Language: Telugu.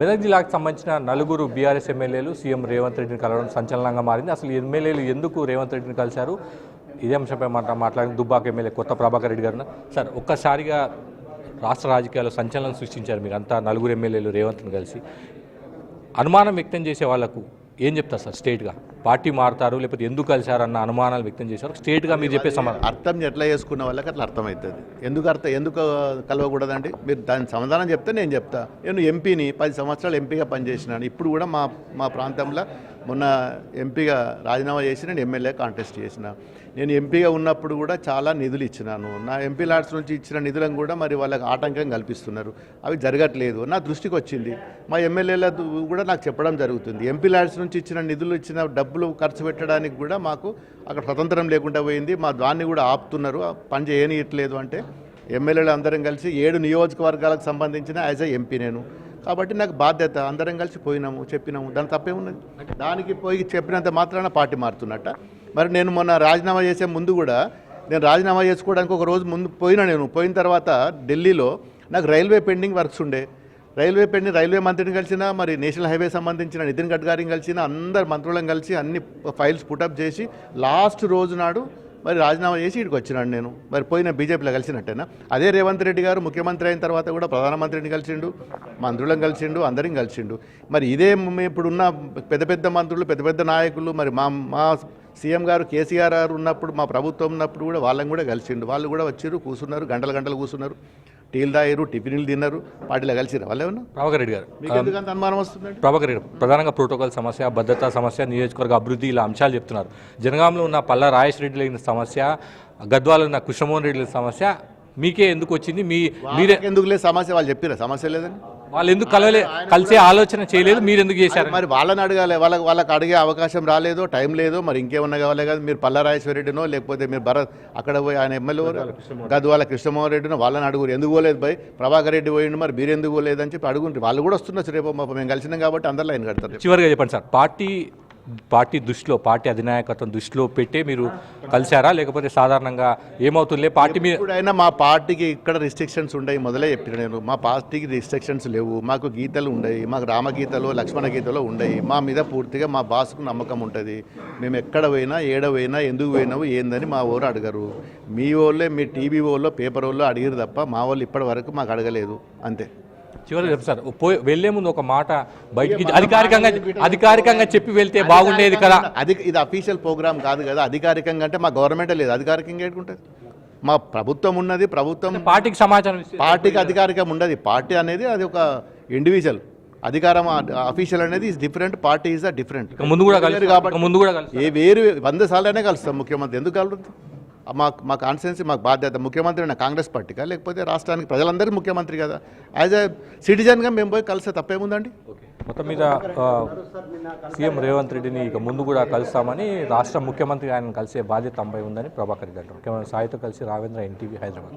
మెదక్ జిల్లాకు సంబంధించిన నలుగురు బీఆర్ఎస్ ఎమ్మెల్యేలు సీఎం రేవంత్ రెడ్డిని కలవడం సంచలనంగా మారింది. అసలు ఎమ్మెల్యేలు ఎందుకు రేవంత్ రెడ్డిని కలిశారు? ఇదే అంశంపై మాట మాట్లాడిన దుబ్బాక ఎమ్మెల్యే కొత్త ప్రభాకర్ రెడ్డి గారు సార్ ఒక్కసారిగా రాష్ట్ర రాజకీయాల్లో సంచలనం సృష్టించారు మీరు అంతా నలుగురు ఎమ్మెల్యేలు రేవంత్ని కలిసి. అనుమానం వ్యక్తం చేసే వాళ్ళకు ఏం చెప్తారు సార్ స్టేట్గా పార్టీ మారుతారు లేకపోతే ఎందుకు కలిశారన్న అనుమానాలు వ్యక్తం చేశారు. స్టేట్గా మీరు చెప్పే సమాధానం. అర్థం ఎట్లా చేసుకున్న వాళ్ళకి అట్లా అర్థమవుతుంది. ఎందుకు అర్థం ఎందుకు కలవకూడదండి? మీరు దాని సమాధానం చెప్తే నేను చెప్తా. నేను ఎంపీని పది సంవత్సరాలు ఎంపీగా పనిచేసినాను. ఇప్పుడు కూడా మా మా ప్రాంతంలో మొన్న ఎంపీగా రాజీనామా చేసి నేను ఎమ్మెల్యే కాంటెస్ట్ చేసిన. నేను ఎంపీగా ఉన్నప్పుడు కూడా చాలా నిధులు ఇచ్చినాను. నా ఎంపీ లాడ్స్ నుంచి ఇచ్చిన నిధులను కూడా మరి వాళ్ళకి ఆటంకం కల్పిస్తున్నారు. అవి జరగట్లేదు. నా దృష్టికి వచ్చింది. మా ఎమ్మెల్యేల కూడా నాకు చెప్పడం జరుగుతుంది. ఎంపీ లాడ్స్ నుంచి ఇచ్చిన నిధులు ఇచ్చిన డబ్బులు ఖర్చు పెట్టడానికి కూడా మాకు అక్కడ స్వతంత్రం లేకుండా పోయింది. మా దాన్ని కూడా ఆపుతున్నారు. పని చేయనియట్లేదు అంటే ఎమ్మెల్యేలు అందరం కలిసి ఏడు నియోజకవర్గాలకు సంబంధించిన యాజ్ ఎ ఎంపీ నేను. కాబట్టి నాకు బాధ్యత. అందరం కలిసి పోయినాము చెప్పినాము. దాని తప్పేమున్నది దానికి పోయి చెప్పినంత మాత్రాన పార్టీ మారుతున్నట్ట. మరి నేను మొన్న రాజీనామా చేసే ముందు కూడా నేను రాజీనామా చేసుకోవడానికి ఒక రోజు ముందు పోయినా నేను. పోయిన తర్వాత ఢిల్లీలో నాకు రైల్వే పెండింగ్ వర్క్స్ ఉండే. రైల్వే పెండింగ్ రైల్వే మంత్రిని కలిసిన మరి నేషనల్ హైవే సంబంధించిన నితిన్ గడ్కరీని కలిసిన అందరు మంత్రులను కలిసి అన్ని ఫైల్స్ పుటప్ చేసి లాస్ట్ రోజు నాడు మరి రాజీనామా చేసి ఇక్కడికి వచ్చినాడు నేను. మరి పోయిన బీజేపీలో కలిసినట్టేనా? అదే రేవంత్ రెడ్డి గారు ముఖ్యమంత్రి అయిన తర్వాత కూడా ప్రధానమంత్రిని కలిసిండు మంత్రులను కలిసిండు అందరిని కలిసిండు. మరి ఇదే ఇప్పుడున్న పెద్ద పెద్ద మంత్రులు పెద్ద పెద్ద నాయకులు మరి మా మా సీఎం గారు కేసీఆర్ గారు ఉన్నప్పుడు మా ప్రభుత్వం ఉన్నప్పుడు కూడా వాళ్ళని కూడా కలిసిండు. వాళ్ళు కూడా వచ్చారు కూర్చున్నారు గంటలు గంటలు కూర్చున్నారు. టీలు తాగారు టిఫిన్లు తిన్నారు పార్టీలో కలిసిరు వాళ్ళు ఏమన్నా ప్రభాకర్ రెడ్డి గారు. మీకు ఎందుకు అంత అనుమానం వస్తుందండి ప్రభాకర్ రెడ్డి ప్రధానంగా ప్రోటోకాల్ సమస్య భద్రతా సమస్య నియోజకవర్గ అభివృద్ధి ఇలా అంశాలు చెప్తున్నారు. జనగాంలో ఉన్న పల్లా రాజేష్ రెడ్డి లేని సమస్య గద్వాలో ఉన్న కృష్ణమోహన్ రెడ్డి సమస్య మీకే ఎందుకు వచ్చింది? మీ మీరే లేదు సమస్య? వాళ్ళు చెప్పిరా సమస్య లేదని? వాళ్ళు ఎందుకు కలవలే కలిసే ఆలోచన చేయలేదు మీరు ఎందుకు చేశారు మరి వాళ్ళని అడగాలి. వాళ్ళకి వాళ్ళకి అడిగే అవకాశం రాలేదు టైం లేదు మరి ఇంకేమన్నా కావాలి కదా. మీరు పల్లారాజేశ్వరరెడ్డినో లేకపోతే మీరు భరత్ అక్కడ పోయి ఆయన ఎమ్మెల్యే గద్వాల కృష్ణమోహన్ రెడ్డినో వాళ్ళని అడుగురు. ఎందుకు పోలేదు భయ్? ప్రభాకర్ రెడ్డి పోయిండు మరి మీరు ఎందుకు పోలేదు అని చెప్పి అడుగుంటారు వాళ్ళు కూడా వస్తున్నారు రేపు మేము కలిసినాం కాబట్టి అందరు లైన్ కడతారు. చివరిగా చెప్పండి సార్. పార్టీ పార్టీ దృష్టిలో పార్టీ అధినాయకత్వం దృష్టిలో పెట్టే మీరు కలిశారా? లేకపోతే సాధారణంగా ఏమవుతుందిలే? పార్టీ మీద ఇప్పుడైనా మా పార్టీకి ఇక్కడ రిస్ట్రిక్షన్స్ ఉండయి మొదలే చెప్పిన నేను. మా పార్టీకి రిస్ట్రిక్షన్స్ లేవు. మాకు గీతలు ఉండయి. మాకు రామగీతలు లక్ష్మణ గీతలు ఉండయి. మా మీద పూర్తిగా మా బాస్కు నమ్మకం ఉంటుంది. మేము ఎక్కడ పోయినా ఏడ పోయినా ఎందుకు పోయినావు ఏందని మా ఊరు అడగరు. మీ వాళ్ళే మీ టీవీ వాళ్ళు పేపర్ వాళ్ళు అడిగారు తప్ప మా వాళ్ళు ఇప్పటి వరకు మాకు అడగలేదు. అంతే. చివరిగా చెప్పు సార్ పోయి వెళ్ళే ముందు ఒక మాట బయటికి అధికారికంగా అధికారికంగా చెప్పి వెళ్తే బాగుండేది కదా. అది ఇది అఫీషియల్ ప్రోగ్రామ్ కాదు కదా. అధికారికంగా అంటే మా గవర్నమెంటే లేదు. అధికారికంగా ఏంటుంటుంది మా ప్రభుత్వం ఉన్నది ప్రభుత్వం పార్టీకి సమాచారం పార్టీకి అధికారికం ఉండదు. పార్టీ అనేది అది ఒక ఇండివిజువల్ అధికారం అఫీషియల్ అనేది is different party is a different ముందు కూడా కలిసి కాబట్టి ముందు కూడా ఏ వేరు వంద సార్లనే కలుస్తాం ముఖ్యమంత్రి. ఎందుకు కలరు మాకు మా కాన్స్టిట్యున్సీ మాకు బాధ్యత ముఖ్యమంత్రి నా కాంగ్రెస్ పార్టీకా? లేకపోతే రాష్ట్రానికి ప్రజలందరూ ముఖ్యమంత్రి కదా? యాజ్ అ సిటిజన్గా మేము పోయి కలిస్తే తప్పేముందండి? మొత్తం మీద సీఎం రేవంత్ రెడ్డిని ఇక ముందు కూడా కలుస్తామని రాష్ట్ర ముఖ్యమంత్రి ఆయన కలిసే బాధ్యత తమపై ఉందని ప్రభాకర్ రెడ్డి అంటారు ముఖ్యమంత్రి సాయితో కలిసి రావేంద్ర ఎన్టీవీ హైదరాబాద్.